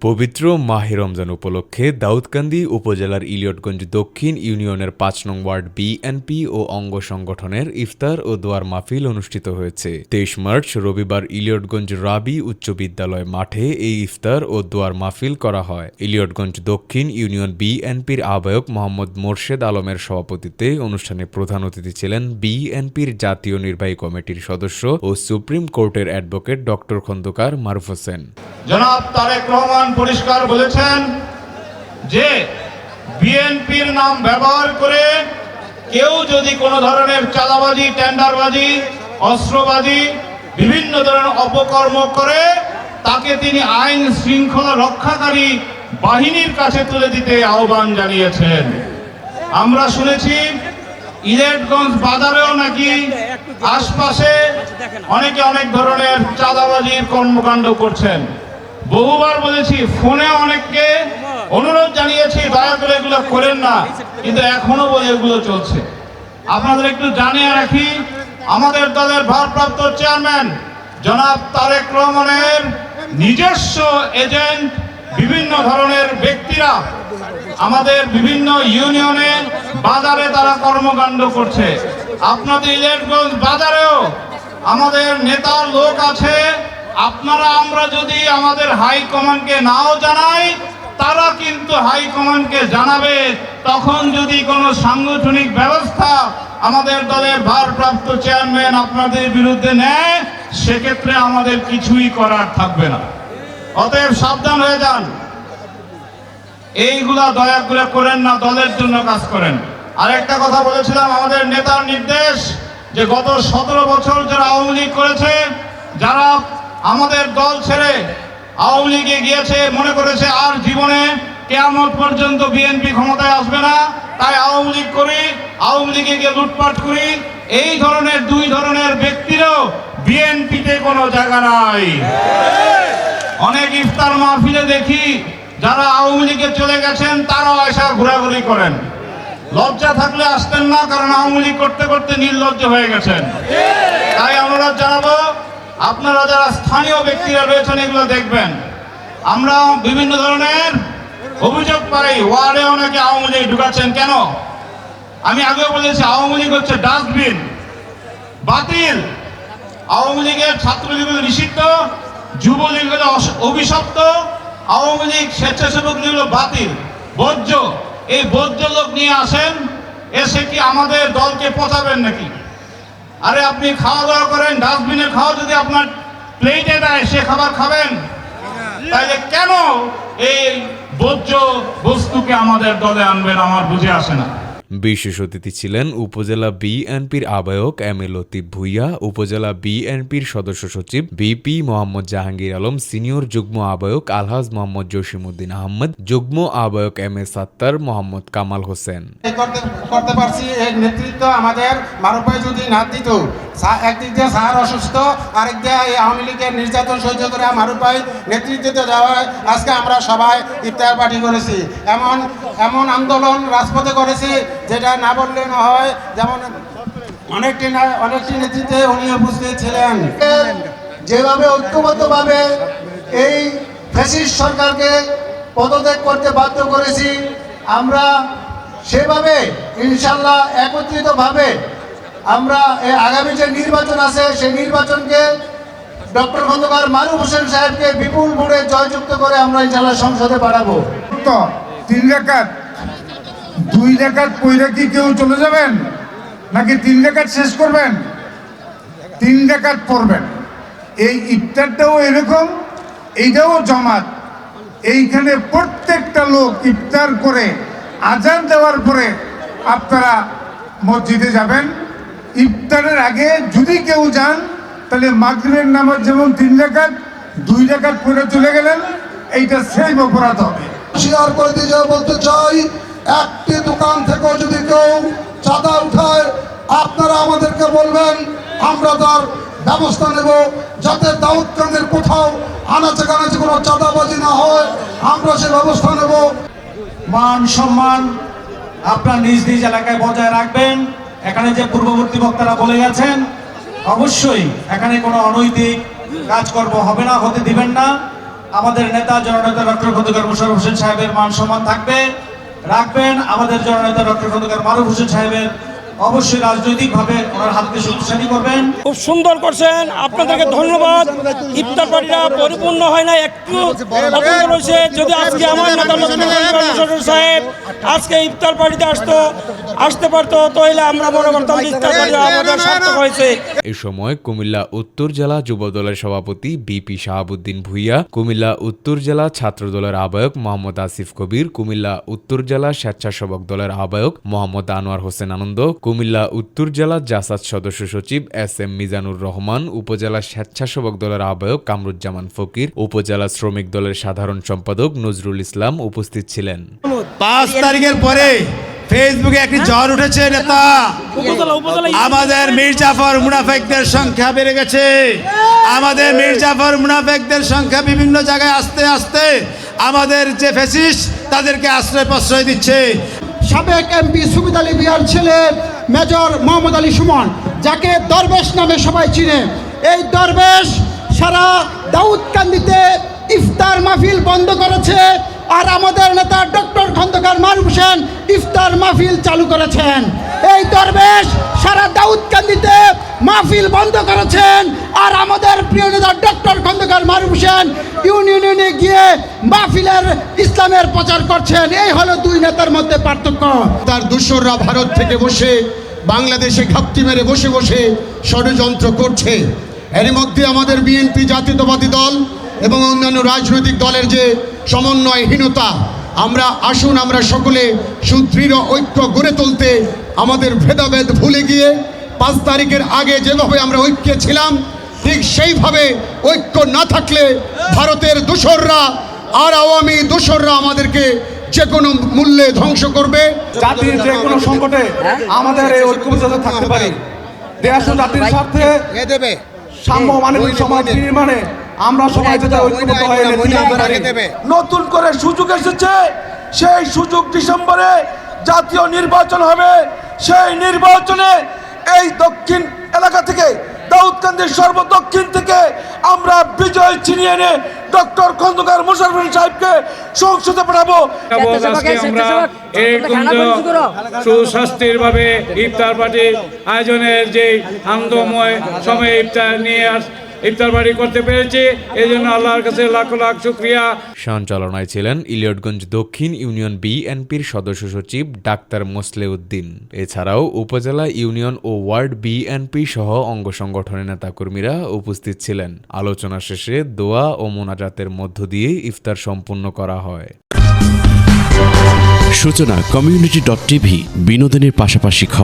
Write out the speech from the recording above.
পবিত্র মাহে রমজান উপলক্ষে দাউদকান্দি উপজেলার ইলিয়টগঞ্জ দক্ষিণ ইউনিয়নের পাঁচ নং ওয়ার্ড বিএনপি ও অঙ্গ সংগঠনের ইফতার ও দোয়ার মাহফিল অনুষ্ঠিত হয়েছে। তেইশ মার্চ, রবিবার ইলিয়টগঞ্জ রাবি উচ্চ বিদ্যালয় মাঠে এই ইফতার ও দোয়ার মাহফিল করা হয়। ইলিয়টগঞ্জ দক্ষিণ ইউনিয়ন বিএনপির আহ্বায়ক মোহাম্মদ মোর্শেদ আলমের সভাপতিত্বে অনুষ্ঠানে প্রধান অতিথি ছিলেন বিএনপির জাতীয় নির্বাহী কমিটির সদস্য ও সুপ্রিম কোর্টের অ্যাডভোকেট ডক্টর খন্দকার মারুফ হোসেন। জনাব তারেক রহমান পরিষ্কার বলেছেন যে বিএনপির নাম ব্যবহার করে কেউ যদি কোনো ধরনের চাঁদাবাজি, টেন্ডারবাজি, অস্ত্রবাজি, বিভিন্ন ধরনের অপকর্ম করে, তাকে তিনি আইন শৃঙ্খলা রক্ষাকারী বাহিনীর কাছে তুলে দিতে আহ্বান জানিয়েছেন। আমরা শুনেছি ইলেটগঞ্জ বাজারেও নাকি আশপাশে অনেকে অনেক ধরনের চাঁদাবাজির কর্মকাণ্ড করছেন। বহুবার বলেছি, ফোনে অনেককে অনুরোধ জানিয়েছি, দয়া করে এগুলো করেন না। কিন্তু এখনও বলে এগুলো চলছে। আপনাদের একটু জানিয়ে রাখি, আমাদের দলের ভারপ্রাপ্ত চেয়ারম্যান জনাব তারেক রহমানের নিজস্ব এজেন্ট, বিভিন্ন ধরনের ব্যক্তিরা আমাদের বিভিন্ন ইউনিয়নে বাজারে তারা কর্মকাণ্ড করছে। আপনাদের ইলেটগঞ্জ বাজারেও আমাদের নেতার লোক আছে। আপনারা, আমরা যদি আমাদের হাই কমান্ডকে নাও জানাই, তারা কিন্তু হাই কমান্ডকে জানাবে। তখন যদি কোনো সাংগঠনিক ব্যবস্থা আমাদের দলের ভারপ্রাপ্ত চেয়ারম্যান আপনাদের বিরুদ্ধে নেয়, সেক্ষেত্রে আমাদের কিছুই করার থাকবে না। অতএব সাবধান হয়ে যান। এইগুলা দয়া করে করেন না, দলের জন্য কাজ করেন। আরেকটা কথা বলেছিলাম, আমাদের নেতার নির্দেশ যে গত সতেরো বছর যারা আওয়ামী লীগ করেছে, যারা আমাদের দল ছেড়ে আওয়ামী লীগে গিয়েছে, মনে করেছে আর জীবনে কেয়ামত পর্যন্ত বিএনপি ক্ষমতায় আসবে না। তাই আওয়ামী লীগ করি, আওয়ামী লীগে গিয়ে লুটপাট করি। এই ধরনের, দুই ধরনের ব্যক্তিরও বিএনপিতে কোনো জায়গা নাই। অনেক ইফতার মাহফিলে দেখি যারা আওয়ামী লীগে চলে গেছেন, তারাও এসে ঘোরাঘুরি করেন। লজ্জা থাকলে আসতেন না, কারণ আওয়ামী লীগ করতে করতে নির্লজ্জ হয়ে গেছেন। তাই আমরা জানাব আপনারা যারা স্থানীয় ব্যক্তিরা রয়েছেন, এগুলো দেখবেন। আমরা বিভিন্ন ধরনের অভিযোগ পাই, ওয়ার্ডে অনেকে আওয়ামী লীগ ঢুকাচ্ছেন। কেন? আমি আগেও বলেছি, আওয়ামী লীগ হচ্ছে ডাস্টবিন, বাতিল। আওয়ামী লীগের ছাত্রলীগ হলো নিষিদ্ধ, যুবলীগ হলো অভিশপ্ত, আওয়ামী লীগ স্বেচ্ছাসেবক লীগ হলো বাতিল। বর্জ্য, এই বর্জ্য লোক নিয়ে আসেন, এসে কি আমাদের দলকে পচাবেন নাকি? আরে আপনি খাওয়া দাওয়া করেন, ডাস্টবিনে খাওয়া যদি আপনার প্লেটে দেয়, সে খাবার খাবেন? তাহলে কেন এই বর্জ্য বস্তুকে আমাদের দলে আনবেন, আমার বুঝে আসে না। বিশেষ অতিথি ছিলেন উপজেলা বিএনপির আহ্বায়ক এম এ লতিফ ভুইয়া, উপজেলা বিএনপির সদস্য সচিব বিপি মোহাম্মদ জাহাঙ্গীর আলম, সিনিয়র যুগ্ম আহ্বায়ক আলহাজ মোহাম্মদ জসিমউদ্দিন আহমদ, যুগ্ম আহ্বায়ক এম এ সাত্তার মোহাম্মদ কামাল হোসেন। করতে পারছি এর নেতৃত্ব আমাদের মারুফাই যদি না দিত একদিক দিয়ে সাহার অসুস্থ, আরেক দিয়ে এই আওয়ামী লীগের নির্যাতন সহ্য করে মারুফাই নেতৃত্ব দেওয়ায় আজকে আমরা সবাই ইফতার পার্টি করেছি। এমন এমন আন্দোলন রাজপথে করেছি যেটা না বললে না হয়, যেমন অনেকটি অনেকটি নেতৃত্বে উনি উপস্থিত ছিলেন। যেভাবে ঐক্যবদ্ধভাবে এই ফ্যাসিস্ট সরকারকে পদত্যাগ করতে বাধ্য করেছি, আমরা সেভাবে, ইনশাল্লাহ একত্রিতভাবে আমরা এই আগামী যে নির্বাচন আছে, সেই নির্বাচনকে ডক্টর খন্দকার মারুফ হোসেন সাহেবকে বিপুল ভোটে জয়যুক্ত করে আমরা ইনশাল্লাহ সংসদে পাঠাবো। তিন রেখাত দুই রেখাত পইরা কি কেউ চলে যাবেন? নাকি তিন রেখাত শেষ করবেন? তিন রেখাত পড়বেন। এই ইফতারটাও এরকম, এইটাও জমাত। এইখানে প্রত্যেকটা লোক ইফতার করে, আজান দেওয়ার পরে আপনারা মসজিদে যাবেন। ইফতারের আগে যদি কেউ যান, তাহলে মাগরিবের নামাজ যেমন তিন রেখাত দুই রেখাত পরে চলে গেলেন, এইটা সেই অপরাধ হবে। শেয়ার করে দিয়ে বলতে চাই, একটি দোকান থেকেও যদি কেউ চাঁদা উঠায়, আপনারা আমাদেরকে বলবেন, আমরা তার ব্যবস্থা নেব। যাতে দাউদকান্দের কোথাও আনাচে কানাচে কোনো চাঁদাবাজি না হয়, আমরা সে ব্যবস্থা নেব। মান সম্মান আপনার নিজ নিজ এলাকায় বজায় রাখবেন। এখানে যে পূর্ববর্তী বক্তারা বলে গেছেন, অবশ্যই এখানে কোনো অনৈতিক কাজকর্ম হবে না, হতে দিবেন না। আমাদের নেতা জননেতা ডক্টর খন্দকার মুশারফ হোসেন সাহেবের মান সম্মান থাকবে। রাখবেন আমাদের জননেতা ডক্টর খন্দকার মারুফ হোসেন সাহেবের অবশ্যই রাজনৈতিকভাবে ওনার হাতকে শক্তিশালী করবেন। খুব সুন্দর করছেন। আপনাদেরকে ধন্যবাদ। ইফতার পার্টিটা পরিপূর্ণ হয় না একটু অপূর্ণ রয়েছে যদি আজকে আমার নেতা সাহেব আজকে ইফতার পার্টিতে আসতো আসতে পারতো তাহলে আমরা মনে করতাম ইফতার পার্টি আমাদের সার্থক হয়েছে। এ সময় কুমিল্লা উত্তর জেলা যুব দলের সভাপতি বিপি শাহাবুদ্দিন ভুইয়া কুমিল্লা উত্তর জেলা ছাত্র দলের আহ্বায়ক মোহাম্মদ আসিফ কবির কুমিল্লা উত্তর জেলা স্বেচ্ছাসেবক দলের আহ্বায়ক মোহাম্মদ আনোয়ার হোসেন আনন্দ কুমিল্লা উত্তর জেলা জাসাদ সদস্য সচিব এস এম মিজানুর রহমান উপজেলা স্বেচ্ছাসেবক দলের আহ্বায়ক কামরুজ্জামান ফকির উপজেলা শ্রমিক দলের সাধারণ সম্পাদক নজরুল ইসলাম উপস্থিত ছিলেন। পাঁচ তারিখের পরে ফেসবুকে একটি জ্বর উঠেছে নেতা। উপজেলা উপজেলা। আমাদের মির্জাফর মুনাফেকদের সংখ্যা বেড়ে গেছে। আমাদের মির্জাফর মুনাফেকদের সংখ্যা বিভিন্ন জায়গায় আসতে আসতে আমাদের যে ফেসিস তাদেরকে আশ্রয় প্রশ্রয় দিচ্ছে। সাবেক এমপি সুবিদ আলী বিহার ছেলে মেজর মোহাম্মদ আলী সুমন, যাকে দরবেশ নামে সবাই চিনে। এই দরবেশ সারা দাউদকান্দিতে ইফতার মাহফিল বন্ধ করেছে আর আমাদের নেতা ডক্টর খন্দকার মারুফ হোসেন ইফতার মাহফিল চালু করেছেন। এই দরবেশ সারা দাউদকান্দিতে মাহফিল বন্ধ করেছেন। আর আমাদের প্রিয় নেতা ডক্টর খন্দকার মারুফ হোসেন ইউনিয়নে গিয়ে মাহফিলের ইসলামের প্রচার করছেন। এই হলো দুই নেতার মধ্যে পার্থক্য। তার দূষররা ভারত থেকে বসে, বাংলাদেশে ঘাপটি মেরে বসে বসে ষড়যন্ত্র করছে। এর মধ্যে আমাদের বিএনপি জাতীয়তাবাদী দল এবং অন্যান্য রাজনৈতিক দলের যে সমন্বয়হীনতা আমরা আসুন আমরা সকলে সুদৃঢ় ঐক্য গড়ে তুলতে আমাদের ভেদাভেদ ভুলে গিয়ে পাঁচ তারিখের আগে যেভাবে আমরা ঐক্যে ছিলাম ঠিক সেইভাবে ঐক্য না থাকলে ভারতের দূষররা আর আওয়ামী দূষররা আমাদেরকে যে কোনো মূল্যে ধ্বংস করবে। জাতির যে কোনো সংকটে আমাদের এই ঐক্যবদ্ধ থাকতে পারি। দেশ ও জাতির স্বার্থে সাম্য মানবিক সমাজ নির্মাণে আমরা সবাই যাতে ঐক্যবদ্ধ হয়ে নেতৃত্ব পারি। নতুন করে সুযোগ এসেছে সেই সুযোগ ডিসেম্বরে জাতীয় নির্বাচন হবে। সেই নির্বাচনে এই দক্ষিণ এলাকা থেকে দাউদকান্দির সর্বদক্ষিণ থেকে আমরা বিজয় ছিনিয়ে এনে ডক্টর খন্দকার মুশারফ হোসেন সাহেবকে সংসদে পাঠাবো। আজকে আমরা এই কুঞ্জ সুস্বাস্থ্যের ভাবে ইফতার পার্টি আয়োজনের যে আনন্দময় সময়ে ইফতার নিয়ে আস ইফতার পার্টি করতে পেরেছি। এই জন্য আল্লাহর কাছে লাখ লাখ শুক্রিয়া। সঞ্চালনায় ছিলেন ইলিয়টগঞ্জ দক্ষিণ ইউনিয়ন বিএনপির সদস্য সচিব ডাক্তার মোসলে উদ্দিন এছাড়াও উপজেলা ইউনিয়ন ও ওয়ার্ড বিএনপি সহ অঙ্গ সংগঠনের নেতাকর্মীরা উপস্থিত ছিলেন। আলোচনা শেষে দোয়া ও মোনাজাতের মধ্য দিয়ে ইফতার সম্পূর্ণ করা হয়। সূচনা কমিউনিটি ডট টিভি বিনোদনের পাশাপাশি খবর